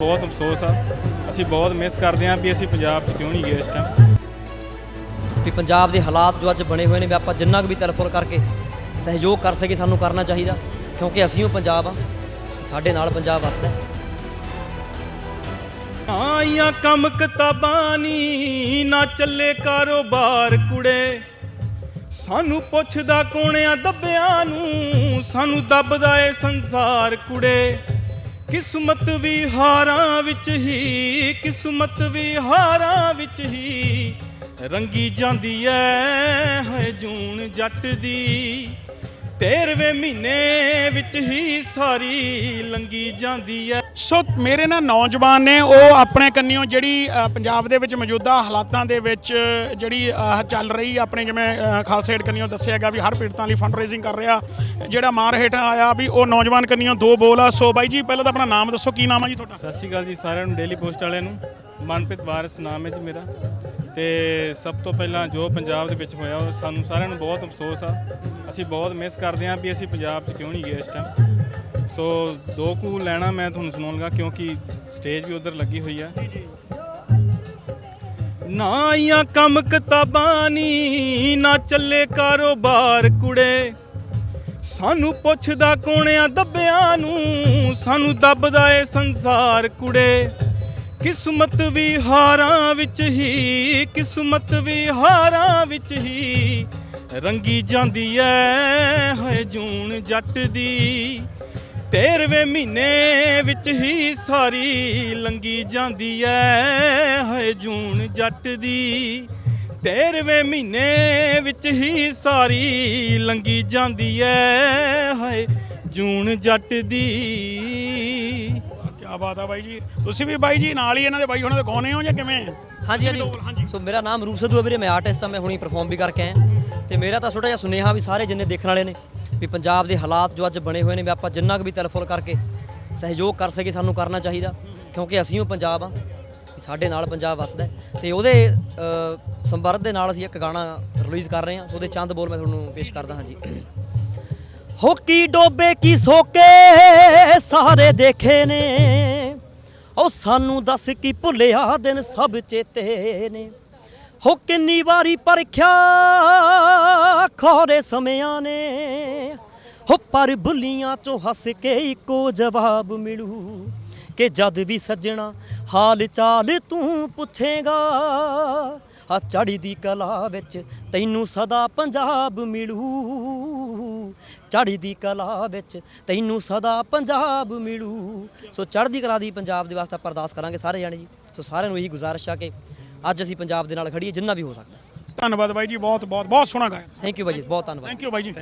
ਬਹੁਤ ਅਫਸੋਸ ਆ। ਅਸੀਂ ਬਹੁਤ ਮਿਸ ਕਰਦੇ ਹਾਂ ਵੀ ਅਸੀਂ ਪੰਜਾਬ 'ਚ ਕਿਉਂ ਨਹੀਂ ਗਏ ਇਸ ਟਾਈਮ ਵੀ ਪੰਜਾਬ ਦੇ ਹਾਲਾਤ ਜੋ ਅੱਜ ਬਣੇ ਹੋਏ ਨੇ ਵੀ ਆਪਾਂ ਜਿੰਨਾ ਕੁ ਵੀ ਤਲਫੁਲ ਕਰਕੇ ਸਹਿਯੋਗ ਕਰ ਸਕੇ ਸਾਨੂੰ ਕਰਨਾ ਚਾਹੀਦਾ। ਕਿਉਂਕਿ ਅਸੀਂ ਉਹ ਪੰਜਾਬ ਆ। ਸਾਡੇ ਨਾਲ ਪੰਜਾਬ ਵਸਦਾ। ਆਈਆਂ ਕੰਮ ਕਿਤਾਬਾਂ ਨੀ ਨਾ ਚੱਲੇ ਕਾਰੋਬਾਰ ਕੁੜੇ। ਸਾਨੂੰ ਪੁੱਛਦਾ ਕੋਣਿਆਂ ਦੱਬਿਆਂ ਨੂੰ ਸਾਨੂੰ ਦੱਬਦਾ ਏ ਸੰਸਾਰ ਕੁੜੇ। ਕਿਸਮਤ ਵੀ ਹਾਰਾਂ ਵਿੱਚ ਹੀ, ਕਿਸਮਤ ਵੀ ਹਾਰਾਂ ਵਿੱਚ ਹੀ ਰੰਗੀ ਜਾਂਦੀ ਐ, ਹੈ ਜੂਨ ਜੱਟ ਦੀ। ਤੇਰਵੇਂ ਮਹੀਨੇ ਵਿੱਚ ਹੀ ਸਾਰੀ ਲੰਗੀ ਜਾਂਦੀ ਐ। ਸੋ ਮੇਰੇ ਨਾਲ ਨੌਜਵਾਨ ਨੇ ਉਹ ਆਪਣੇ ਕੰਨਿਓ ਜਿਹੜੀ ਪੰਜਾਬ ਦੇ ਵਿੱਚ ਮੌਜੂਦਾ ਹਾਲਾਤਾਂ ਦੇ ਵਿੱਚ ਜਿਹੜੀ ਚੱਲ ਰਹੀ ਆਪਣੇ ਜਿਵੇਂ ਖਾਲਸਾ ਏਡ ਕੰਨਿਓ ਦੱਸਿਆ ਗਿਆ ਵੀ ਹਰ ਪੀੜਤਾਂ ਲਈ ਫੰਡ ਰੇਜ਼ਿੰਗ ਕਰ ਰਿਹਾ ਜਿਹੜਾ ਮਾਰ ਹੇਠ ਆਇਆ ਵੀ ਉਹ ਨੌਜਵਾਨ ਕੰਨਿਓ ਦੋ ਬੋਲ ਆ। ਸੋ ਬਾਈ ਜੀ ਪਹਿਲਾਂ ਤਾਂ ਆਪਣਾ ਨਾਮ ਦੱਸੋ ਕੀ ਨਾਮ ਆ ਜੀ ਤੁਹਾਡਾ? ਸਤਿ ਸ਼੍ਰੀ ਅਕਾਲ ਜੀ ਸਾਰਿਆਂ ਨੂੰ ਡੇਲੀ ਪੋਸਟ ਵਾਲਿਆਂ ਨੂੰ ਮਨਪ੍ਰੀਤ ਵਾਰਿਸ ਨਾਮ ਹੈ ਜੀ ਮੇਰਾ। ਤੇ ਸਭ ਤੋਂ ਪਹਿਲਾਂ ਜੋ ਪੰਜਾਬ ਦੇ ਵਿੱਚ ਹੋਇਆ, ਉਹ ਸਾਨੂੰ ਸਾਰਿਆਂ ਨੂੰ ਬਹੁਤ ਅਫਸੋਸ ਆ। ਅਸੀਂ ਬਹੁਤ ਮਿਸ ਕਰਦੇ ਹਾਂ ਵੀ ਅਸੀਂ ਪੰਜਾਬ 'ਚ ਕਿਉਂ ਨਹੀਂ ਗਏ ਇਸ ਟਾਈਮ ਸੋ ਦੋ ਕੁ ਲੈਣਾ ਮੈਂ ਤੁਹਾਨੂੰ ਸੁਣਾਉਣ ਕਿਉਂਕਿ ਸਟੇਜ ਵੀ ਉਧਰ ਲੱਗੀ ਹੋਈ ਆ। ਨਾ ਆਈਆਂ ਕੰਮ ਕਿਤਾਬਾਂ ਨੀ, ਨਾ ਚੱਲੇ ਕਾਰੋਬਾਰ ਕੁੜੇ। ਸਾਨੂੰ ਪੁੱਛਦਾ ਕੋਣਿਆਂ ਦੱਬਿਆਂ ਨੂੰ, ਸਾਨੂੰ ਦੱਬਦਾ ਏ ਸੰਸਾਰ ਕੁੜੇ। ਕਿਸਮਤ ਵੀ ਹਾਰਾਂ ਵਿੱਚ ਹੀ, ਕਿਸਮਤ ਵੀ ਹਾਰਾਂ ਵਿੱਚ ਹੀ ਰੰਗੀ ਜਾਂਦੀ ਐ ਹੈ ਜੂਨ ਜੱਟ ਦੀ। ਤੇਰਵੇਂ ਮਹੀਨੇ ਵਿੱਚ ਹੀ ਸਾਰੀ ਲੰਗੀ ਜਾਂਦੀ ਐ ਹੈ ਜੂਨ ਜੱਟ ਦੀ। ਤੇਰਵੇਂ ਮਹੀਨੇ ਵਿੱਚ ਹੀ ਸਾਰੀ ਲੰਗੀ ਜਾਂਦੀ ਐ, ਹਏ ਜੂਨ ਜੱਟ ਦੀ। ਕੀ ਬਾਤ ਆ ਬਾਈ ਜੀ। ਤੁਸੀਂ ਵੀ ਬਾਈ ਜੀ ਨਾਲ ਹੀ ਇਹਨਾਂ ਦੇ ਬਾਈ ਹੁਣਾਂ ਦੇ ਗਾਉਨੇ ਹੋ ਜਾਂ ਕਿਵੇਂ? ਹਾਂਜੀ ਹਾਂਜੀ। ਸੋ ਮੇਰਾ ਨਾਮ ਰੂਪ ਸਿੱਧੂ ਹੈ ਵੀਰੇ ਮੈਂ ਆਰਟਿਸਟ ਆ ਮੈਂ ਹੁਣੀ ਪਰਫਾਰਮ ਵੀ ਕਰਕੇ ਆਇਆ। ਤੇ ਮੇਰਾ ਤਾਂ ਛੋਟਾ ਜਿਹਾ ਸੁਨੇਹਾ ਵੀ ਸਾਰੇ ਜਿੰਨੇ ਦੇਖਣ ਵਾਲੇ ਨੇ ਵੀ ਪੰਜਾਬ ਦੇ ਹਾਲਾਤ ਜੋ ਅੱਜ ਬਣੇ ਹੋਏ ਨੇ ਵੀ ਆਪਾਂ ਜਿੰਨਾ ਕੁ ਵੀ ਤਲਫੁਲ ਕਰਕੇ ਸਹਿਯੋਗ ਕਰ ਸਕੇ ਸਾਨੂੰ ਕਰਨਾ ਚਾਹੀਦਾ। ਕਿਉਂਕਿ ਅਸੀਂ ਉਹ ਪੰਜਾਬ ਆ ਸਾਡੇ ਨਾਲ ਪੰਜਾਬ ਵਸਦਾ ਹੈ। ਤੇ ਉਹਦੇ ਅ, ਸੰਬੰਧ ਦੇ ਨਾਲ ਅਸੀਂ ਇੱਕ ਗਾਣਾ ਰਿਲੀਜ਼ ਕਰ ਰਹੇ ਹਾਂ ਸੋ ਉਹਦੇ ਚੰਦ ਬੋਲ ਮੈਂ ਤੁਹਾਨੂੰ ਪੇਸ਼ ਕਰਦਾ ਹਾਂ ਜੀ। ਹੋ ਕੀ ਡੋਬੇ ਕੀ ਸੋਕੇ ਸਾਰੇ ਦੇਖੇ ਨੇ। ਉਹ ਸਾਨੂੰ ਦੱਸ ਕੀ ਭੁੱਲਿਆ ਦਿਨ ਸਭ ਚੇਤੇ ਨੇ। ਹੋ ਕਿੰਨੀ ਵਾਰੀ ਪਰਖਿਆ ਖੋਰੇ ਸਮਿਆਂ ਨੇ। ਹੋ ਪਰ ਭੁੱਲੀਆਂ ਚੋਂ ਹੱਸ ਕੇ ਇੱਕੋ ਜਵਾਬ ਮਿਲੂ। ਕਿ ਜਦ ਵੀ ਸੱਜਣਾ ਹਾਲ ਚਾਲ ਤੂੰ ਪੁੱਛੇਗਾ ਆ ਚੜੀ ਦੀ ਕਲਾ ਵਿੱਚ ਤੈਨੂੰ ਸਦਾ ਪੰਜਾਬ ਮਿਲੂ। ਮਿਲੂ ਚੜ੍ਹਦੀ ਕਲਾ ਵਿੱਚ ਤੈਨੂੰ ਸਦਾ ਪੰਜਾਬ ਮਿਲੂ। ਸੋ ਚੜ੍ਹਦੀ ਕਲਾ ਦੀ ਪੰਜਾਬ ਦੇ ਵਾਸਤੇ ਆਪਾਂ ਅਰਦਾਸ ਕਰਾਂਗੇ ਸਾਰੇ ਜਾਣੇ ਜੀ। ਸੋ ਸਾਰਿਆਂ ਨੂੰ ਇਹੀ ਗੁਜ਼ਾਰਿਸ਼ ਆ ਕਿ ਅੱਜ ਅਸੀਂ ਪੰਜਾਬ ਦੇ ਨਾਲ ਖੜੀਏ ਜਿੰਨਾ ਵੀ ਹੋ ਸਕਦਾ। ਧੰਨਵਾਦ ਬਾਈ ਜੀ ਬਹੁਤ ਬਹੁਤ ਬਹੁਤ ਸੋਹਣਾ ਗਾਇਆ। ਥੈਂਕ ਯੂ ਬਾਈ ਜੀ ਬਹੁਤ ਧੰਨਵਾਦ। ਥੈਂਕ ਯੂ ਬਾਈ ਜੀ।